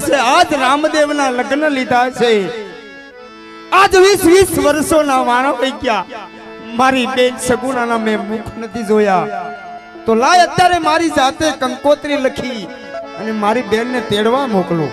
છે આજ રામદેવના લગ્ન લીધા છે. આજ વીસ વીસ વર્ષોના વાણો થઈ ગયા. મારી બેન સગુણાના મેં મુખ નથી જોયા. તો લાય અત્યારે મારી જાતે કંકોત્રી લખી અને મારી બેનને તેડવા મોકલું.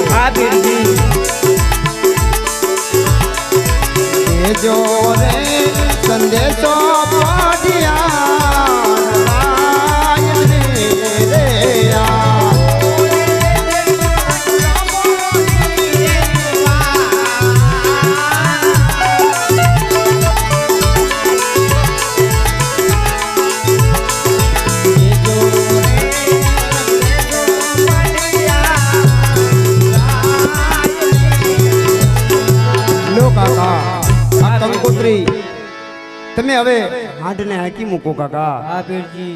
લેજો રે સંદેશો પાઠી તમે હવે હાંડને હાકી મૂકો કાકા. હા પીરજી